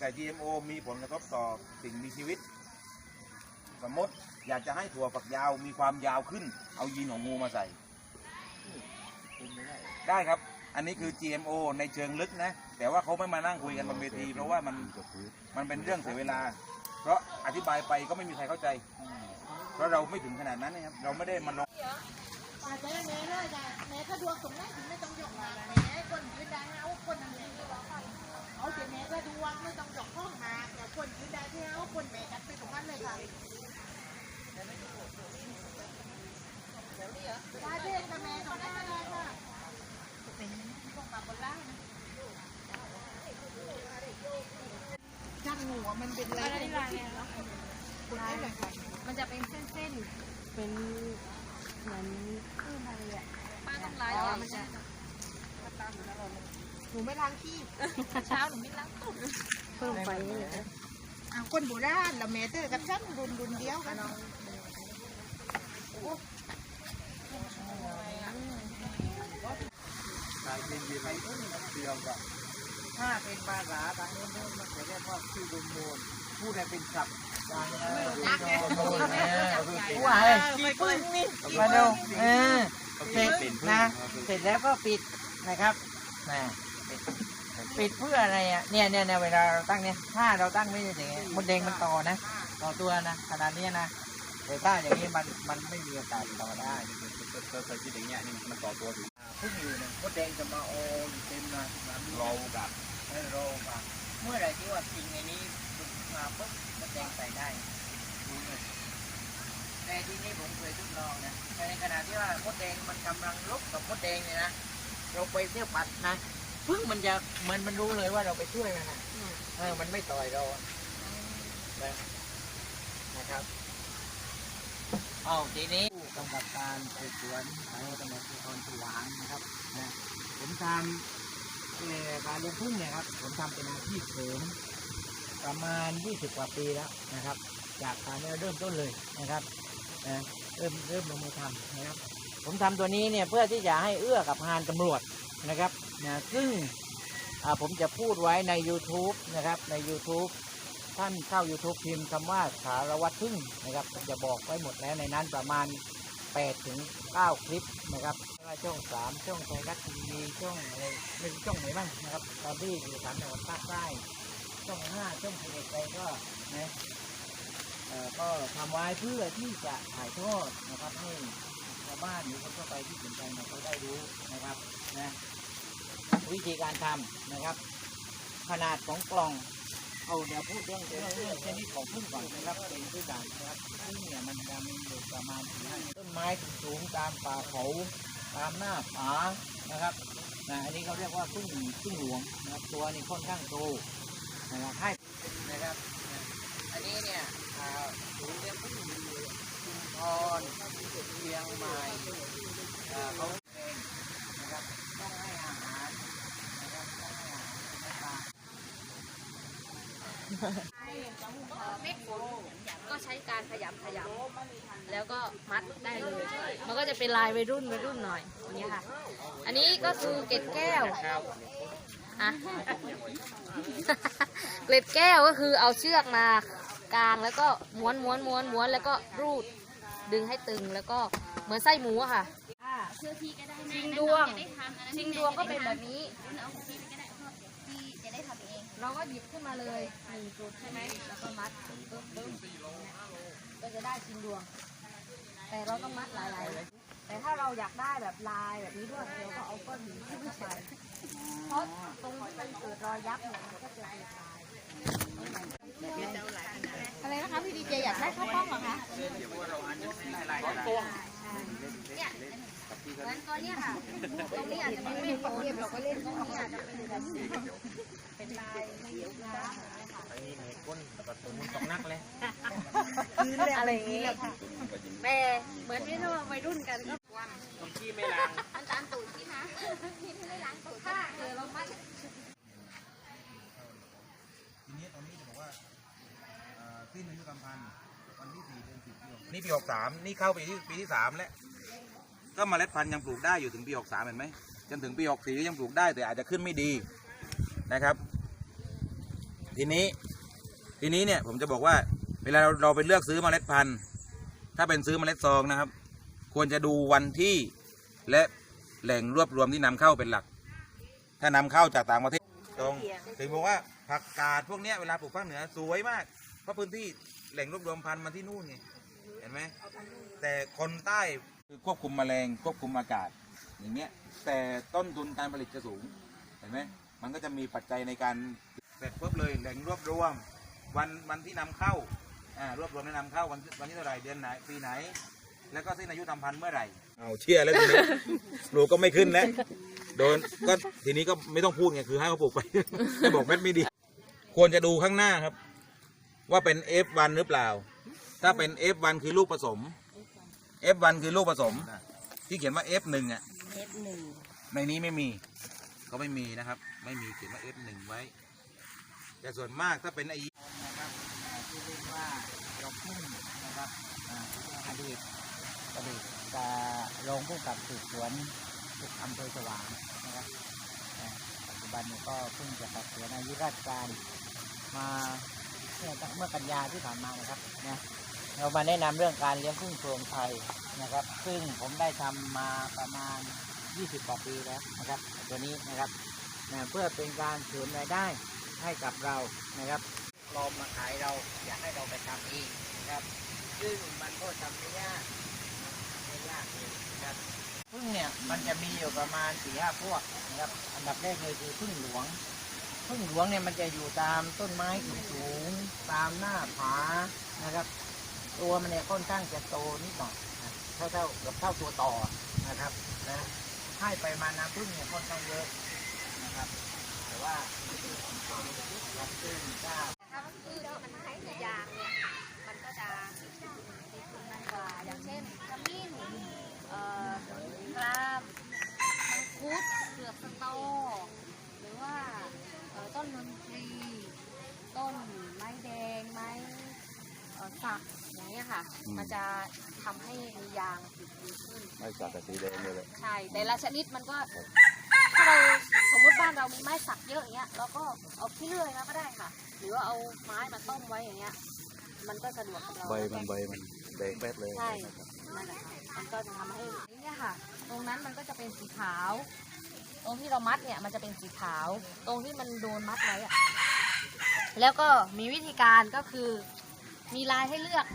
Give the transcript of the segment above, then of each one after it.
ไก่ GMO มีผลกระทบต่อสิ่งมีชีวิต สมมติอยากจะให้ถั่วฝักยาวมีความยาวขึ้น เอายีนของงูมาใส่ ได้ครับ อันนี้คือ GMO ในเชิงลึกนะ แต่ว่าเขาไม่มานั่งคุยกันบนเวที เพราะว่ามันมันเป็นเรื่องเสียเวลา เพราะอธิบายไปก็ไม่มีใครเข้าใจ เพราะเราไม่ถึงขนาดนั้นนะครับ เราไม่ได้มาลงอาจจะแม่เลยจ้ะแม่สะดวกตรงไหนถึงไม่ต้องยกมาแม่คนยืนได้เอาคนนั่งยืนก็ว่ากันเอาแต่แม่สะดวกไม่ต้องยกห้องมาแต่คนยืนได้ที่เอาคนแม่กัดไปตรงนั้นเลยค่ะได้เด็กกับแม่ตรงนั้นเลยค่ะเป็นพวกมาบนล่างนะจังหัวมันเป็นอะไรเนี่ยคนได้เลยค่ะมันจะเป็นเส้นๆ เป็นเหมือนคลื่นอะไรอะป้าต้องไลฟ์อะตามันจะ หนูไม่ล้างขี้เช้าหนูไม่ล้างตุ้เพิ่มไฟเลยอะคนโบราณแล้วแม่เจอกับฉันรุนรุนเดียวกันถ้าเป็นภาษาทางโน้นมันจะเรียกว่าชื่อดุมโมนพูดให้เป็นศัพท์กลางนะดุมโมนว่าเฮ้ยกี่ปึ้งนี่มาดูเออเสร็จนะเสร็จแล้วก็ปิดนะครับนะ ปิดเพื่ออะไรอะเนี่ยเนี่ยเนี่ยเวลาเราตั้งเนี่ยถ้าเราตั้งไม่ได้อย่างเงี้ยมดแดงมันต่อนะต่อตัวนะขนาดนี้นะแต่ถ้าอย่างนี้มันมันไม่มีโอกาสต่อได้เคยคิดอย่างเงี้ยนี่มันต่อตัวถึงพึ่งอยู่เนี่ยมดแดงจะมาโออยู่เต็มนะน้ำเรากับให้โรมาเมื่อไหรที่ว่าสิ่งในนี้มาปุ๊บมดแดงใส่ได้รู้เลยแต่ที่นี้ผมเคยทดลองนะแต่ในขณะที่ว่ามดแดงมันกำลังลบกับมดแดงเนี่ยนะเราไปเที่ยวปัดนะ พึ่งมันจะมันมันรู้เลยว่าเราไปช่วยมันนะเออมันไม่ต่อยเราอะนะนะครับเอาทีนี้ผู้กำกับการสืบสวนสายตำรวจภูธรสว่างนะครับนะผมทำเอ่อการเลี้ยงพึ่งเนี่ยครับผมทำเป็นอาชีพเสริมประมาณ 20 กว่าปีแล้วนะครับ จากการเริ่มต้นเลยนะครับนะเริ่มเริ่มลงมือทำนะครับ ผมทำตัวนี้เนี่ยเพื่อที่จะให้เอื้อกับงานตำรวจ นะครับนะซึ่งผมจะพูดไว้ใน YouTube นะครับใน YouTube ท่านเข้า YouTube พิมพ์คำว่าสารวัตรพึ่งนะครับผมจะบอกไว้หมดแล้วในนั้นประมาณ8ถึง9คลิปนะครับไม่ว่าช่อง 3 ช่องไทยรัฐทีวีช่องอะไรไม่รู้ช่องไหนบ้างนะครับตอนที่อยู่สามจังหวัดภาคใต้ช่อง5ช่อง11อะไรก็นะเอ่อก็ทำไว้เพื่อที่จะถ่ายทอดนะครับให้ชาวบ้านหรือคนทั่วไปที่สนใจเนี่ยเขาได้รู้นะครับนะ วิธีการทำนะครับ ขนาดของกล่องเอาเดี๋ยวพูดเรื่องเรื่องเรื่องชนิดของพึ่งก่อนนะครับเป็นพืชด่างนะครับพึ่งเนี่ยมันจะมีอยู่ประมาณสี่ต้นไม้สูงตามป่าเขาตามหน้าผานะครับนะอันนี้เขาเรียกว่าพึ่งพึ่งหลวงนะครับตัวนี้ค่อนข้างโตนะครับให้นะครับ อันนี้เนี่ยอ่าศูนย์เลี้ยงพึ่งอยู่ชุมพรเชียงใหม่เขาเองนะครับต้องให้อาหารนะครับต้องให้อาหารและปลา เม็ดฝน ก็ใช้การขยำขยำแล้วก็มัดได้เลย มันก็จะเป็นลายวัยรุ่นวัยรุ่นหน่อยอย่างเงี้ยค่ะ อันนี้ก็คือเกล็ดแก้วอะเกล็ดแก้วก็คือเอาเชือกมากางแล้วก็ม้วนม้วนม้วนม้วนแล้วก็รูดดึงให้ตึงแล้วก็เหมือนไส้หมูอะค่ะชิงดวง ชิงดวงก็เป็นแบบนี้ เราก็หยิบขึ้นมาเลยหนึ่งจุดใช่ไหมแล้วก็มัดปึ๊บปึ๊บปึ๊บก็จะได้ชิงดวง แต่เราต้องมัดหลายๆ แต่ถ้าเราอยากได้แบบลายแบบนี้ด้วยเราก็เอาก้อนหินขึ้นไปเพราะตรงที่มันเกิดรอยยับเนี่ยมันก็จะลายอะไรนะคะพี่ดีเจอยากได้ข้าวต้มเหรอคะ เนี่ยเหมือนตัวเนี้ยค่ะตรงนี้อาจจะไม่เป็นโฟมเราก็เล่นตรงนี้อาจจะเป็นแบบเป็นลายไม่ยอะนะไอ้นี่เหตุก้นประตูมันตกนักเลยอะไรอย่างนี้แต่เหมือนที่เราวัยรุ่นกันก็คนที่ไม่ล้างมันตามตูดพี่นะพี่ไม่ล้างตูดถ้าเกิดเราไมัดทีนี้ตอนนี้จะบอกว่าเอ่อสิ้นอายุกรรมพันธุ์ นี่ปีหกสามนี่เข้าปีที่ปีที่สามแล้วก็เมล็ดพันธุ์ยังปลูกได้อยู่ถึงปีหกสามเห็นไหมจนถึงปีหกสี่ยังปลูกได้แต่อาจจะขึ้นไม่ดีนะครับ ทีนี้ทีนี้เนี่ยผมจะบอกว่า เวลาเราเราไปเลือกซื้อเมล็ดพันธุ์ ถ้าเป็นซื้อเมล็ดซองนะครับ ควรจะดูวันที่และแหล่งรวบรวมที่นำเข้าเป็นหลัก ถ้านำเข้าจากต่างประเทศตรงถึงบอกว่าผักกาดพวกนี้เวลาปลูกภาคเหนือสวยมาก เพราะพื้นที่แหล่งรวบรวมพันธุ์มาที่นู่นไงเห็นไหมแต่คนใต้คือควบคุมแมลงควบคุมอากาศ อย่างเงี้ยแต่ต้นทุนการผลิตจะสูงเห็นไหมมันก็จะมีปัจจัยในการเสร็จปุ๊บเลยแหล่งรวบรวมวันวันที่นำเข้าอ่ารวบรวมและนำเข้าวันวันที่เท่าไหร่เดือนไหนปีไหน แล้วก็สิ้นอายุทำพันธุ์เมื่อไหร่เอาเชี่ยแล้วทีนี้ปลูกก็ไม่ขึ้นแล้วโดนก็ทีนี้ก็ไม่ต้องพูดไงคือให้เขาปลูกไปไม่บอกเม็ดไม่ดี ควรจะดูข้างหน้าครับ ว่าเป็น F1 หรือเปล่า ถ้าเป็น F1 คือลูกผสม F1 คือลูกผสม ที่เขียนว่า F1 อะ F1 ในนี้ไม่มีเขาไม่มีนะครับ ไม่มีเขียนว่า F1 ไว้ แต่ส่วนมากถ้าเป็นไอนะครับอ่าที่เรียกว่าดอกพุ่งนะครับอ่าอดีตอดีตจะรองผู้กับสืบสวนอำเภอสว่างนะครับอ่าปัจจุบันเนี่ยก็เพิ่งจะตัดเสียอายุราชการมา เมื่อกันยาที่ผ่านมานะครับนะเรามาแนะนำเรื่องการเลี้ยงพึ่งโพรงไทยนะครับ ซึ่งผมได้ทำมาประมาณ 20กว่าปีแล้วนะครับ ตัวนี้นะครับนะเพื่อเป็นการเสริมรายได้ให้กับเรานะครับลอมมาขายเราอยากให้เราไปทำเองนะครับ ซึ่งมันก็ทำไม่ยากไม่ยากเลยนะครับพึ่งเนี่ยมันจะมีอยู่ประมาณสี่ห้าพวกนะครับ อันดับแรกเลยคือพึ่งหลวง พึ่งหลวงเนี่ยมันจะอยู่ตามต้นไม้สูงๆตามหน้าผานะครับ ตัวมันเนี่ยค่อนข้างจะโตนิดหน่อยเท่าเท่าๆกับเท่าตัวต่อนะครับนะให้ไปมาน้ำพึ่งเนี่ยค่อนข้างเยอะนะครับ แต่ว่ารับซึ่งถ้าถ้าพืชที่มันใช้ในยางเนี่ยมันก็จะมีคุณมากกว่าอย่างเช่นขมิ้นเอ่อกรามมังคุดเปลือกสตอ ต้นนนทรี ต้นไม้แดงไม้เอ่อสักอย่างเงี้ยค่ะมันจะทำให้มียางติดดีขึ้น ไม่สักกับสีแดงเลยใช่ แต่ละชนิดมันก็ถ้าเราสมมติบ้านเรามีไม้สักเยอะอย่างเงี้ยเราก็เอาขี้เลื่อยมาก็ได้ค่ะ หรือว่าเอาไม้มาต้มไว้อย่างเงี้ย มันก็สะดวกกับเรา ใบมันใบมันแดงแป๊ดเลยใช่ นั่นแหละค่ะมันก็จะทำให้เนี่ยค่ะ ตรงนั้นมันก็จะเป็นสีขาว ตรงที่เรามัดเนี่ยมันจะเป็นสีขาว ตรงที่มันโดนมัดไว้อะแล้วก็มีวิธีการก็คือมีลายให้เลือก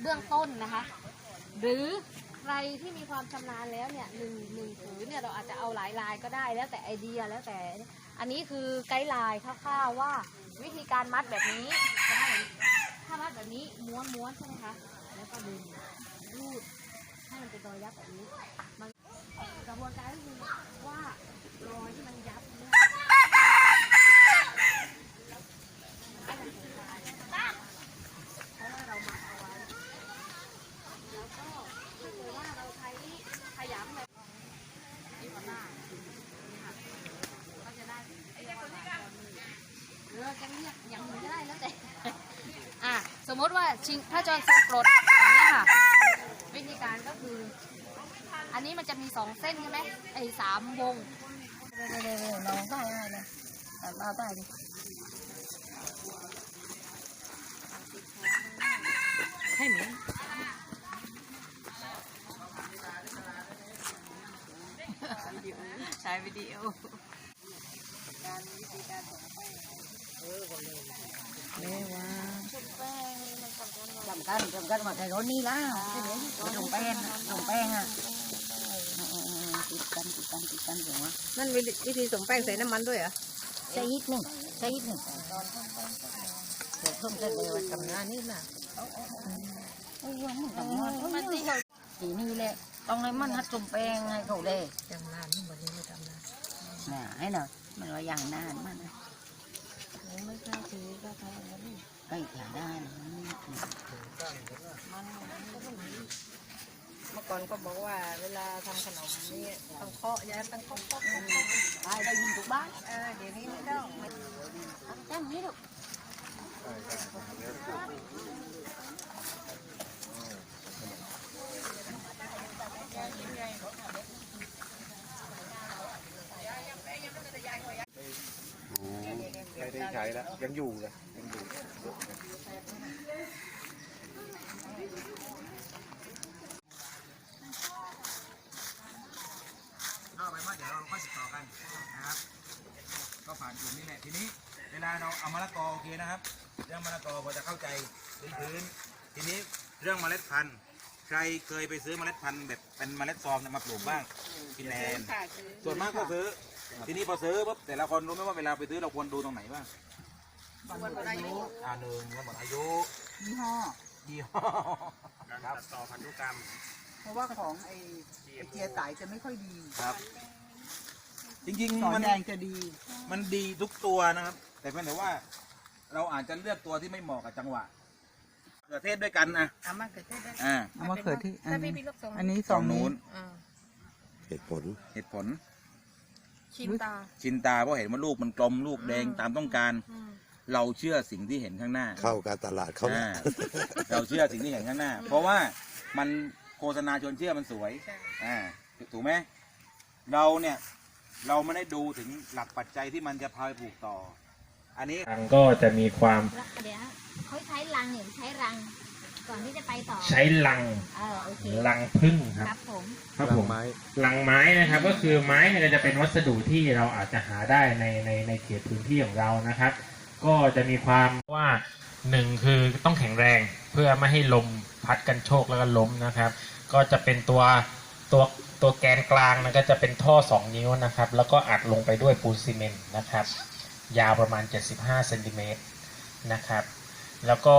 เบื้องต้นนะคะ หรือใครที่มีความชำนาญแล้วเนี่ยหนึ่งหนึ่งผืนเนี่ยเราอาจจะเอาหลายลายก็ได้แล้วแต่ไอเดียแล้วแต่ อันนี้คือไกด์ไลน์คร่าวๆว่าวิธีการมัดแบบนี้ถ้ามัดแบบนี้ม้วนม้วนๆใช่ไหมคะแล้วก็ดึงรูดให้มันเป็นรอยยับแบบนี้มันกระบวนการก็คือ สมมติว่าชิงถ้าจอนทรงกรดอย่างนี้ค่ะ วิธีการก็คือ อันนี้มันจะมีสองเส้นใช่ไหมไอ้สามวง เร็วๆๆลองได้ได้เลยเอาได้ดิให้หมือนใช้วิดีโอการวิธีการส่งแป้งแม่ว่าส่งแป้งนี่มันสำคัญกว่าสำคัญสำคัญมาแต่รถนี่ละใช่ไหมส่งแป้งอะส่งแป้งอะ ติดกันติดกันติดกันอยู่วะนั่นวิธีวิธีส่งแป้งใส่น้ำมันด้วยเหรอใช้ยิดหนึ่งใช้ยิดหนึ่งเดี๋ยวเพิ่มเส้นเลยวันทำงานนี่น่ะโอ้ยมันทำงานมันที่เราทีนี้แหละต้องให้มันหัดส่งแป้งให้เขาเลยจำนานที่วันนี้ไม่จำนานน่ะให้หน่อยมันว่าอย่างนานมันนะไม่กล้าซื้อก็ทำอย่างนั้นก็อย่างได้นะ เมื่อก่อนก็บอกว่าเวลาทำขนมนี่ต้องเคาะยาต้องเคาะเคาะเคาะได้ได้ยินทุกบ้านเออเดี๋ยวนี้ไม่ต้องแก้มนี้ลูกไม่ได้ได้ใช้แล้ว ยังอยู่เลยยังอยู่ ก็ไปว่าเดี๋ยวเราค่อยติดต่อกันนะครับ ก็ผ่านกลุ่มนี้แหละทีนี้ เวลาเราเอามะละกอโอเคนะครับ เรื่องมะละกอพอจะเข้าใจพื้นๆทีนี้เรื่องเมล็ดพันธุ์ ใครเคยไปซื้อเมล็ดพันธุ์แบบเป็นเมล็ดซองเนี่ยมาปลูกบ้างพี่แนนส่วนมากก็ซื้อ ทีนี้พอซื้อปุ๊บแต่ละคนรู้ไหมว่าเวลาไปซื้อเราควรดูตรงไหนบ้างวันอายุอ่าหนึ่งวันหมดอายุยี่ห้อยี่ห้อการตัดต่อพันธุกรรม เพราะว่าของไอ้ไอ้เจียไตจะไม่ค่อยดีครับ จริงสอนๆมันแดงจะดีมันดีทุกตัวนะครับ แต่เพียงแต่ว่า เราอาจจะเลือกตัวที่ไม่เหมาะกับจังหวะเขือเทศด้วยกันนะเอามาเกิดได้ได้อ่าเอามาเกิดที่อันถ้าพี่นี้พี่ลูกทรงอันนี้สสอองงนู้นู้นนอ่าเหตุผลเหตุผล ชิมตา ชินตาเพราะเห็นว่าลูกมันกลมลูกแดงตามต้องการ อืมเราเชื่อสิ่งที่เห็นข้างหน้าเข้าการตลาดเขาอ่าเราเชื่อสิ่งที่เห็นข้างหน้า เพราะว่ามัน โฆษณาชวนเชื่อมันสวยอ่าถูกไหมเราเนี่ยเราไม่ได้ดูถึงหลักปัจจัยที่มันจะพาไปปลูกต่อ อันนี้รังก็จะมีความเดี๋ยวเขาใช้รังหรือใช้รัง ก่อนที่จะไปต่อ ใช้ลังเออโอเคลังพึ่งคครับรับผมครับลัผงมไม้ลังไม้นะครับ ก็คือไม้เนี่ยจะเป็นวัสดุที่เราอาจจะหาได้ในในในเขตพื้นที่ของเรานะครับ ก็จะมีความว่าหนึ่งคือต้องแข็งแรงเพื่อไม่ให้ลม พัดกันโชกแล้วก็ล้มนะครับ ก็จะเป็นตัวตัวตัวแกนกลางนะก็จะเป็นท่อ 2 นิ้วนะครับ แล้วก็อัดลงไปด้วยปูนซีเมนต์นะครับ ยาวประมาณ 75เซนติเมตรนะครับ แล้วก็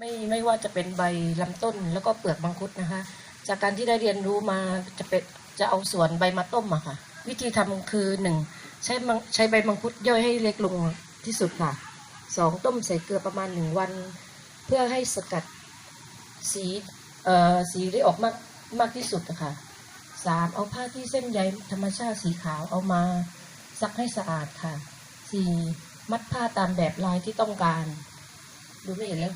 ไม่ไม่ว่าจะเป็นใบลำต้นแล้วก็เปลือกมังคุดนะคะ จากการที่ได้เรียนรู้มาจะเป็นจะเอาส่วนใบมาต้มอะค่ะ วิธีทำคือหนึ่งใช้มังใช้ใบมังคุดย่อยให้เล็กลงที่สุดค่ะสองต้มใส่เกลือประมาณหนึ่งวัน เพื่อให้สกัด สีเอ่อสีได้ออกมากมากที่สุดอะค่ะสามเอาผ้าที่เส้นใยธรรมชาติสีขาวเอามาซักให้สะอาดค่ะสี่มัดผ้าตามแบบลายที่ต้องการ ดูไม่เห็นแล้ว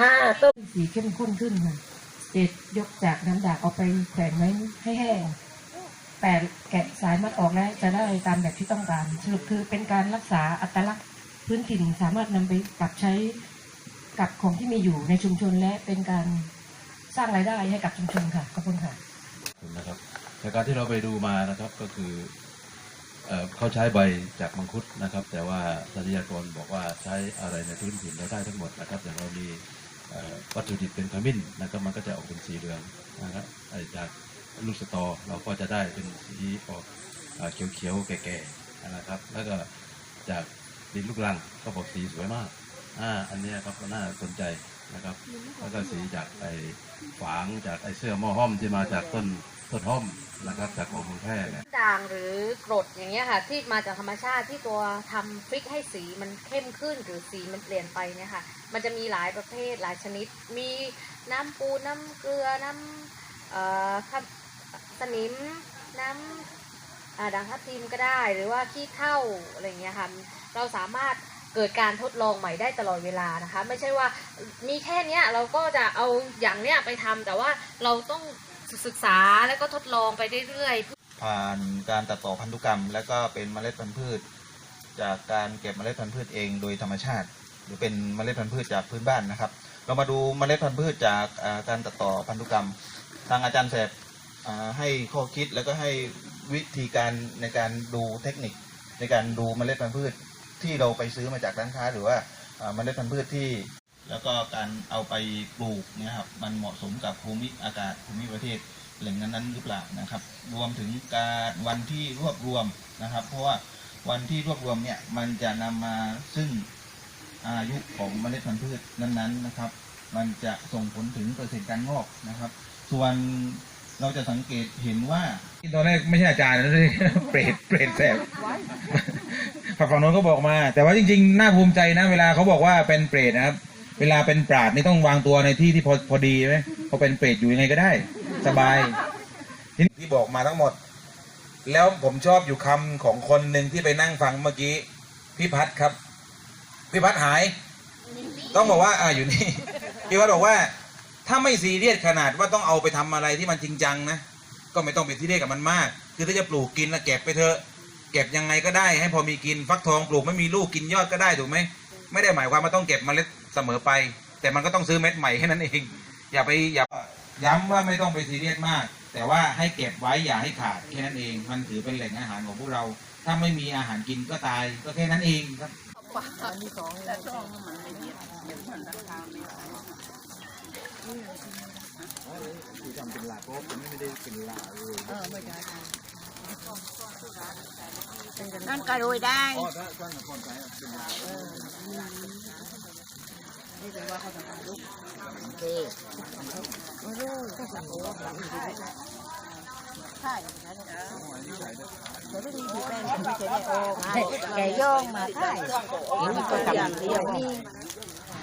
ห้าต้มสีเข้มข้นขึ้นค่ะเจ็ดยกจากน้ำด่างเอาไปแขวนไว้ให้แห้งแปดแกะสายมัดออกแล้วจะได้ตามแบบที่ต้องการ สรุปคือเป็นการรักษาอัตลักษณ์พื้นถิ่นสามารถนำไปปรับใช้ กับของที่มีอยู่ในชุมชนและเป็นการสร้างรายได้ให้กับชุมชนค่ะขอบคุณค่ะนะครับจากการที่เราไปดูมานะครับก็คือเอเขาใช้ใบจากมังคุดนะครับ แต่ว่าทรัพยากรบอกว่าใช้อะไรในพื้นถิ่นเราได้ทั้งหมดนะครับ อย่างเรามีวัตถุดิบเป็นขมิ้นนะครับมันก็จะออกเป็นสีเหลืองนะครับจากลูกสตอเราก็จะได้เป็นสีออกเอ่อเขียวๆแก่ๆนะครับ แล้วก็จากดินลูกรังก็บอกสีสวยมาก อ่าอันนี้ครับก็น่าสนใจนะครับ แล้วก็สีจากไอ้ฝางจากไอ้เสื้อหม้อห้อมที่มาจากต้นต้นห้อมนะครับจากของแพร่เนี่ยด่างหรือกรดอย่างเงี้ยค่ะ ที่มาจากธรรมชาติที่ตัวทำพริกให้สีมันเข้มขึ้นหรือสีมันเปลี่ยนไปเนี่ยค่ะ มันจะมีหลายประเภทหลายชนิด มีน้ำปูน้ำเกลือน้ำเอ่อข้าวสนิมน้ำอ่าด่างทับทิมก็ได้ หรือว่าขี้เถ้าอะไรเงี้ยค่ะ เราสามารถ เกิดการทดลองใหม่ได้ตลอดเวลานะคะ ไม่ใช่ว่ามีแค่นี้เราก็จะเอาอย่างเนี้ยไปทำแต่ว่าเราต้องศึกษาแล้วก็ทดลองไปเรื่อยๆผ่านการตัดต่อพันธุกรรม และก็เป็นเมล็ดพันธุ์พืช จากการเก็บเมล็ดพันธุ์พืชเองโดยธรรมชาติ หรือเป็นเมล็ดพันธุ์พืชจากพื้นบ้านนะครับ เรามาดูเมล็ดพันธุ์พืชจากการตัดต่อพันธุกรรม ทางอาจารย์แสบให้ข้อคิดแล้วก็ให้วิธีการในการดูเทคนิคในการดูเมล็ดพันธุ์พืช ที่เราไปซื้อมาจากร้านค้าหรือว่าเมล็ดพันธุ์พืชที่ แล้วก็การเอาไปปลูกเนี่ยครับมันเหมาะสมกับภูมิอากาศภูมิประเทศแหล่งนั้นๆหรือเปล่านะครับ รวมถึงการวันที่รวบรวมนะครับ เพราะว่าวันที่รวบรวมเนี่ยมันจะนำมาซึ่งอายุของเมล็ดพันธุ์พืชนั้นๆนะครับ มันจะส่งผลถึงเปอร์เซ็นต์การงอกนะครับ ส่วนเราจะสังเกตเห็นว่าตอนแรกไม่ใช่อาจารย์นะเลยเปรตเปรตแสบ ฝั่งฝั่งโน้นก็บอกมา แต่ว่าจริงๆ น่าภูมิใจนะ เวลาเขาบอกว่าเป็นเปรตนะครับ เวลาเป็นปราดนี่ต้องวางตัวในที่ที่พอพอดีไหมพอเป็นเปรตอยู่ยังไงก็ได้ สบายที่ที่บอกมาทั้งหมด แล้วผมชอบอยู่คำของคนหนึ่งที่ไปนั่งฟังเมื่อกี้พี่พัดครับพี่พัดหาย ต้องบอกว่าอ่าอยู่นี่พี่พัดบอกว่า ถ้าไม่ซีเรียสขนาดว่าต้องเอาไปทำอะไรที่มันจริงจังนะก็ไม่ต้องไปซีเรียสกับมันมาก คือถ้าจะปลูกกินนะเก็บไปเถอะ เก็บยังไงก็ได้ให้พอมีกินฟักทองปลูกไม่มีลูกกินยอดก็ได้ถูกไหมไม่ได้หมายความว่าต้องเก็บเมล็ดเสมอไป แต่มันก็ต้องซื้อเม็ดใหม่แค่นั้นเองอย่าไปอย่าย้ำว่าไม่ต้องไปซีเรียสมาก แต่ว่าให้เก็บไว้อย่าให้ขาดแค่นั้นเอง มันถือเป็นแหล่งอาหารของพวกเรา ถ้าไม่มีอาหารกินก็ตายก็แค่นั้นเองครับนั่น ก็โรยได้แกย่องมาได้เห็นก็ทำเดียวนี่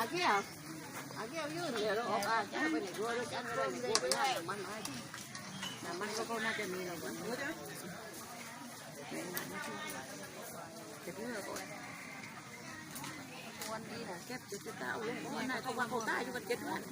าเกี่ยวอาเกี่ยวยืนเลยแล้วออกอาจะไปไหนด้วยจะไปไหนด้วยไปไหนมันอะไรแต่มันก็น่าจะมีอะไรบ้างวันนี้นะเก็บจุดเก้าลงวันไหนเขาว่าเขาตายอยู่กันเจ็ดวัน